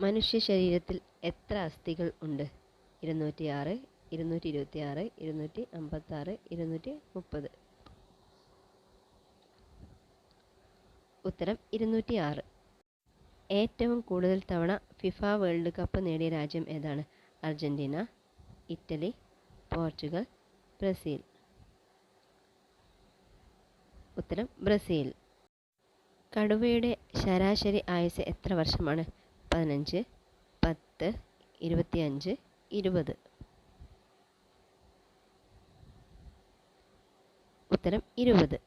മനുഷ്യ ശരീരത്തിൽ എത്ര അസ്ഥികൾ ഉണ്ട്? ഇരുന്നൂറ്റി ആറ് ഇരുന്നൂറ്റി ഇരുപത്തി ആറ് ഇരുന്നൂറ്റി അമ്പത്താറ് ഇരുന്നൂറ്റി മുപ്പത് ഉത്തരം ഇരുന്നൂറ്റി ആറ് ഏറ്റവും കൂടുതൽ തവണ ഫിഫ വേൾഡ് കപ്പ് നേടിയ രാജ്യം ഏതാണ്? Argentina Italy Portugal Brazil. ഉത്തരം ബ്രസീൽ. കടുവയുടെ ശരാശരി ആയുസ് എത്ര വർഷമാണ്? പതിനഞ്ച് പത്ത് ഇരുപത്തിയഞ്ച് ഇരുപത്. ഉത്തരം ഇരുപത്.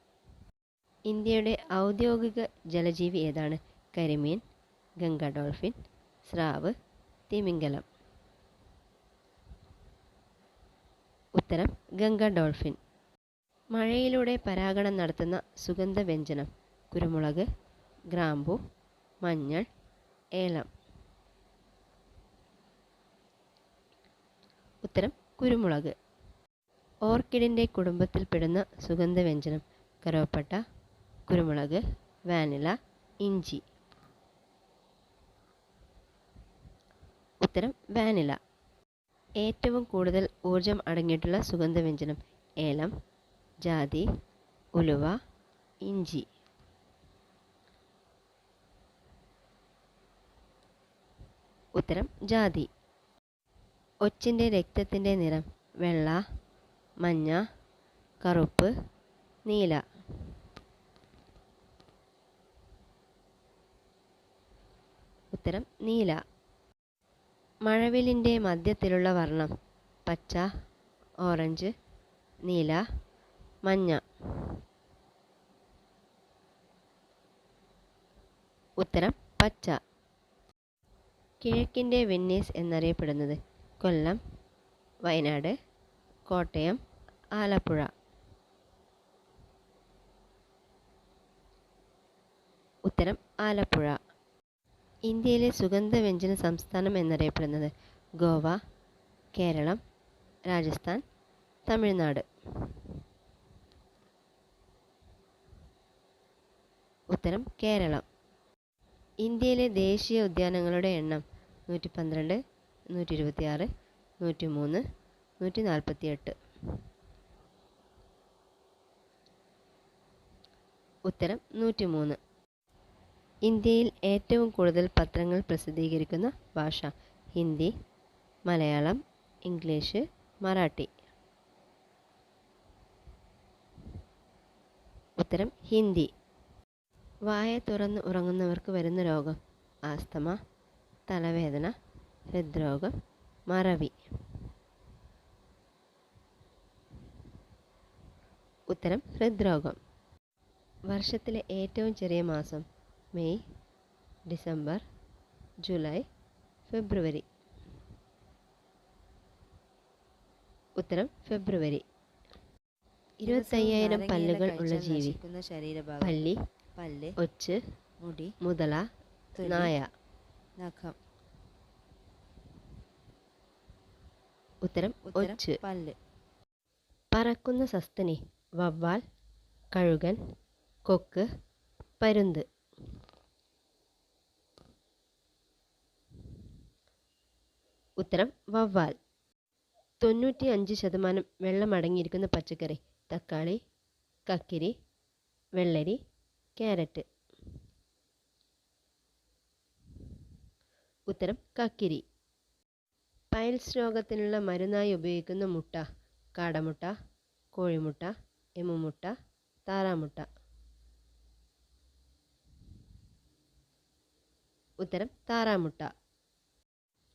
ഇന്ത്യയുടെ ഔദ്യോഗിക ജലജീവി ഏതാണ്? കരിമീൻ ഗംഗ ഡോൾഫിൻ സ്രാവ് തിമിംഗലം. ഉത്തരം ഗംഗ ഡോൾഫിൻ. മഴയിലൂടെ പരാഗണം നടത്തുന്ന സുഗന്ധവ്യഞ്ജനം. കുരുമുളക് ഗ്രാമ്പു മഞ്ഞൾ ഏലം. ഉത്തരം കുരുമുളക്. ഓർക്കിഡിന്റെ കുടുംബത്തിൽപ്പെടുന്ന സുഗന്ധവ്യഞ്ജനം. കറുവപ്പട്ട കുരുമുളക് വാനില ഇഞ്ചി. ഉത്തരം വാനില. ഏറ്റവും കൂടുതൽ ഊർജം അടങ്ങിയിട്ടുള്ള സുഗന്ധവ്യഞ്ജനം. ഏലം ജാതി ഉലുവ ഇഞ്ചി. ഉത്തരം ജാതി. ഒച്ചിന്റെ രക്തത്തിന്റെ നിറം വെള്ള മഞ്ഞ കറുപ്പ് നീല. ഉത്തരം നീല. മഴവിലിന്റെ മധ്യത്തിലുള്ള വർണം പച്ച ഓറഞ്ച് നീല മഞ്ഞ. ഉത്തരം പച്ച. കിഴക്കിന്റെ വെന്നീസ് എന്നറിയപ്പെടുന്നത് കൊല്ലം വയനാട് കോട്ടയം ആലപ്പുഴ. ഉത്തരം ആലപ്പുഴ. ഇന്ത്യയിലെ സുഗന്ധവ്യഞ്ജന സംസ്ഥാനം എന്നറിയപ്പെടുന്നത് ഗോവ കേരളം രാജസ്ഥാൻ തമിഴ്നാട്. ഉത്തരം കേരളം. ഇന്ത്യയിലെ ദേശീയ ഉദ്യാനങ്ങളുടെ എണ്ണം നൂറ്റി പന്ത്രണ്ട് നൂറ്റി ഇരുപത്തി ആറ് നൂറ്റി മൂന്ന് നൂറ്റി നാൽപ്പത്തി എട്ട് ഉത്തരം നൂറ്റി മൂന്ന് ഇന്ത്യയിൽ ഏറ്റവും കൂടുതൽ പത്രങ്ങൾ പ്രസിദ്ധീകരിക്കുന്ന ഭാഷ ഹിന്ദി മലയാളം ഇംഗ്ലീഷ് മറാഠി. ഉത്തരം ഹിന്ദി. വായ തുറന്ന് ഉറങ്ങുന്നവർക്ക് വരുന്ന രോഗം ആസ്തമ തലവേദന ഹൃദ്രോഗം മറവി. ഉത്തരം ഹൃദ്രോഗം. വർഷത്തിലെ ഏറ്റവും ചെറിയ മാസം മെയ് ഡിസംബർ ജൂലൈ ഫെബ്രുവരി. ഉത്തരം ഫെബ്രുവരി. ഇരുപത്തയ്യായിരം പല്ലുകൾ ഉള്ള ജീവി. ശരീരഭാഗം. പല്ലി പല്ല് ഒച്ച് മുടി മുതല നായ. നഖം. ഉത്തരം ഒച്ച്. പല്ല്. പറക്കുന്ന സസ്തനി വവ്വാൽ കഴുകൻ കൊക്ക് പരുന്ത്. ഉത്തരം വവ്വാൽ. തൊണ്ണൂറ്റി അഞ്ച് ശതമാനം വെള്ളം അടങ്ങിയിരിക്കുന്ന പച്ചക്കറി തക്കാളി കക്കിരി വെള്ളരി ക്യാരറ്റ്. ഉത്തരം കക്കിരി. പൈൽസ് രോഗത്തിനുള്ള മരുന്നായി ഉപയോഗിക്കുന്ന മുട്ട കാടമുട്ട കോഴിമുട്ട എമുമുട്ട താറാമുട്ട. ഉത്തരം താറാമുട്ട.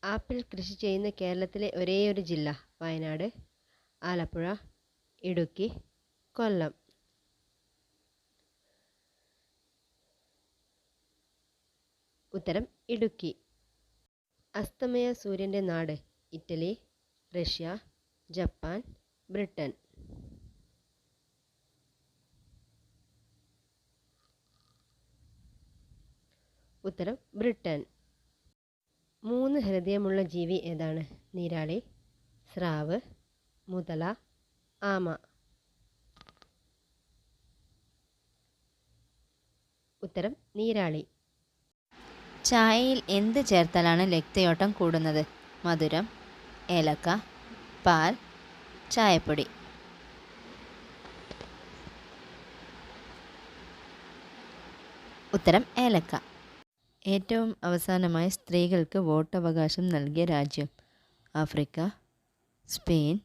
ആപ്പിൾ കൃഷി ചെയ്യുന്ന കേരളത്തിലെ ഒരേയൊരു ജില്ല വയനാട്. ആലപ്പുഴ ഇടുക്കി കൊല്ലം. ഉത്തരം ഇടുക്കി. അസ്തമയ സൂര്യന്റെ നാട് ഇറ്റലി റഷ്യ ജപ്പാൻ ബ്രിട്ടൻ. ഉത്തരം ബ്രിട്ടൻ. മൂന്ന് ഹൃദയമുള്ള ജീവി ഏതാണ്? നീരാളി സ്രാവ് മുതല ആമ. ഉത്തരം നീരാളി. ചായയിൽ എന്ത് ചേർത്താലാണ് രക്തയോട്ടം കൂടുന്നത്? മധുരം ഏലക്ക പാൽ ചായപ്പൊടി. ഉത്തരം ഏലക്ക. ഏറ്റവും അവസാനമായി സ്ത്രീകൾക്ക് വോട്ടവകാശം നൽകിയ രാജ്യം ആഫ്രിക്ക സ്പെയിൻ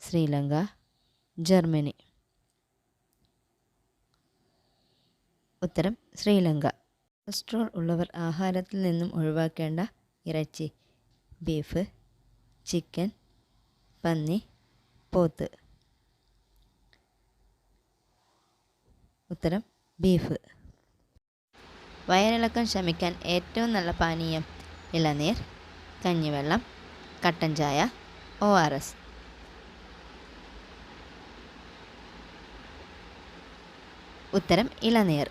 ശ്രീലങ്ക ജർമ്മനി. ഉത്തരം ശ്രീലങ്ക. കൊളസ്ട്രോൾ ഉള്ളവർ ആഹാരത്തിൽ നിന്നും ഒഴിവാക്കേണ്ട ഇറച്ചി ബീഫ് ചിക്കൻ പന്നി പോത്ത്. ഉത്തരം ബീഫ്. വയറിളക്കം ശമിക്കാൻ ഏറ്റവും നല്ല പാനീയം ഇളനീർ കഞ്ഞിവെള്ളം കട്ടൻ ചായ ഒ ആർ എസ്. ഉത്തരം ഇളനീർ.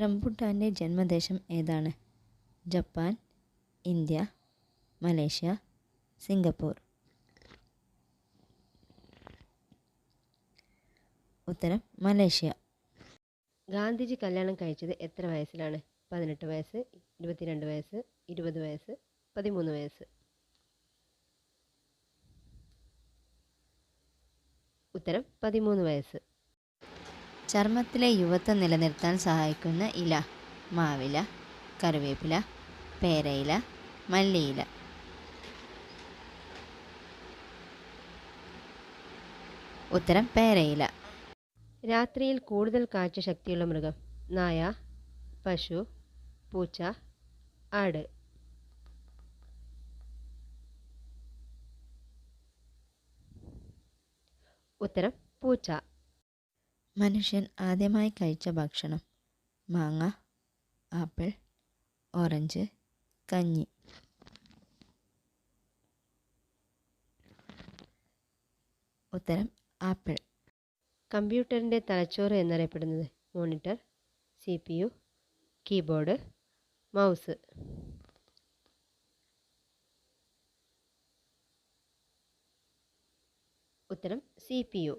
റംബുട്ടാന്റെ ജന്മദേശം ഏതാണ്? Japan India Malaysia Singapore. ഉത്തരം മലേഷ്യ. ഗാന്ധിജി കല്യാണം കഴിച്ചത് എത്ര വയസ്സിലാണ്? പതിനെട്ട് വയസ്സ് ഇരുപത്തിരണ്ട് വയസ്സ് ഇരുപത് വയസ്സ് പതിമൂന്ന് വയസ്സ്. ഉത്തരം പതിമൂന്ന് വയസ്സ്. ചർമ്മത്തിലെ യുവത്വം നിലനിർത്താൻ സഹായിക്കുന്ന ഇല മാവില കറിവേപ്പില പേരയില മല്ലിയില. ഉത്തരം പേരയില. രാത്രിയിൽ കൂടുതൽ കാഴ്ച ശക്തിയുള്ള മൃഗം. നായ പശു പൂച്ച ആട്. ഉത്തരം പൂച്ച. മനുഷ്യൻ ആദ്യമായി കഴിച്ച ഭക്ഷണം മാങ്ങ ആപ്പിൾ ഓറഞ്ച് കഞ്ഞി. ഉത്തരം ആപ്പിൾ. കമ്പ്യൂട്ടറിന്റെ തലച്ചോറ് എന്നറിയപ്പെടുന്നത് monitor C P U keyboard mouse. ഉത്തരം സി പി യു.